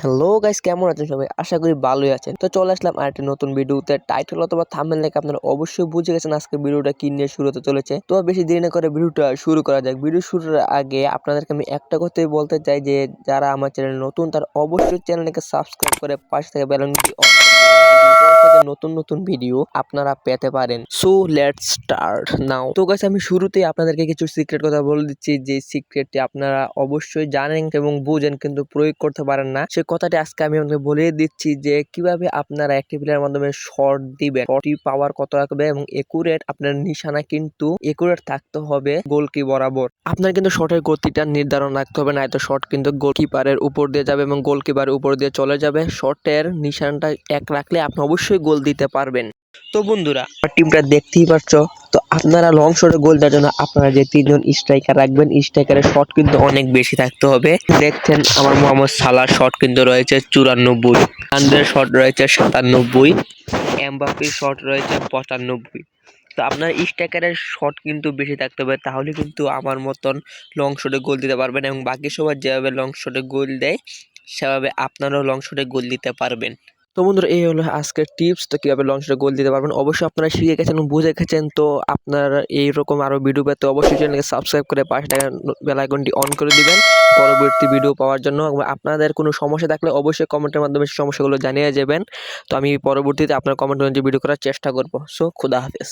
Hello guys কেমন আছেন সবাই? আশা করি ভালোই আছেন। তো চলে আসলাম আর একটা নতুন ভিডিওতে। টাইটেল অথবা থাম্বনেল দেখে আপনারা অবশ্যই বুঝে গেছেন আজকে ভিডিওটা কি নিয়ে শুরু হতে চলেছে। তো বেশি দেরি না করে ভিডিওটা শুরু করা যাক। ভিডিও শুরুর আগে আপনাদেরকে আমি একটা কথাই বলতে চাই যে, যারা আমার চ্যানেল নতুন, তারা অবশ্যই চ্যানেলটাকে সাবস্ক্রাইব করে পাশে থেকে বেলনটি অন নতুন নতুন ভিডিও আপনারা পেতে পারেন। সো লেটস স্টার্ট নাও তো গাইস আমি শুরুতেই আপনাদেরকে কিছু সিক্রেট কথা বলে দিচ্ছি। যে সিক্রেটটি আপনারা অবশ্যই জানেন এবং বুঝেন কিন্তু প্রয়োগ করতে পারেন না। সে কথাটি আজকে আমি আপনাকে বলে দিচ্ছি যে কীভাবে আপনারা একটি প্লেয়ার মাধ্যমে শর্ট দিবেন। শর্টটি পাওয়ার কত রাখবে এবং একুরেট আপনার নিশানা কিন্তু একুরেট থাকতে হবে গোলকি বরাবর। আপনার কিন্তু শর্টের গতিটা নির্ধারণ রাখতে হবে না তো শর্ট কিন্তু গোলকিপারের উপর দিয়ে যাবে এবং গোলকিপারের উপর দিয়ে চলে যাবে। শর্টের নিশানটা এক রাখলে আপনি অবশ্যই গোল দিতে পারবেন। তো বন্ধুরা টিমটা দেখতেই পাচ্ছ তো আপনারা লং শটে গোল দেওয়ার জন্য আপনারা যে তিনজন স্ট্রাইকার রাখবেন স্ট্রাইকারের শট কিন্তু অনেক বেশি থাকতে হবে। দেখছেন আমার মোহাম্মদ সালার শট কিন্তু রয়েছে চুরানব্বই আন্দের শট রয়েছে সাতানব্বই এমবাপির শট রয়েছে পঁচানব্বই। তো আপনার স্ট্রাইকারের শট কিন্তু বেশি থাকতে হবে, তাহলে কিন্তু আমার মতন লং শটে গোল দিতে পারবেন এবং বাকি সবার যেভাবে লং শটে গোল দেয়, সেভাবে আপনারাও লং শটে গোল দিতে পারবেন। তো বন্ধুরা, এই হলো আজকের টিপস তো কীভাবে লং গোল দিতে পারবেন? অবশ্যই আপনারা শিখে গেছেন এবং বুঝে গেছেন, তো আপনারা এইরকম আরও ভিডিও পেতে অবশ্যই চ্যানেলকে সাবস্ক্রাইব করে পাশে থাকা বেলাইকনটি অন করে দিবেন পরবর্তী ভিডিও পাওয়ার জন্য আপনাদের কোনো সমস্যা থাকলে অবশ্যই কমেন্টের মাধ্যমে সমস্যাগুলো জানিয়ে যাবেন। তো আমি পরবর্তীতে আপনার কমেন্টের ভিডিও করার চেষ্টা করব। সো খুদা হাফেজ।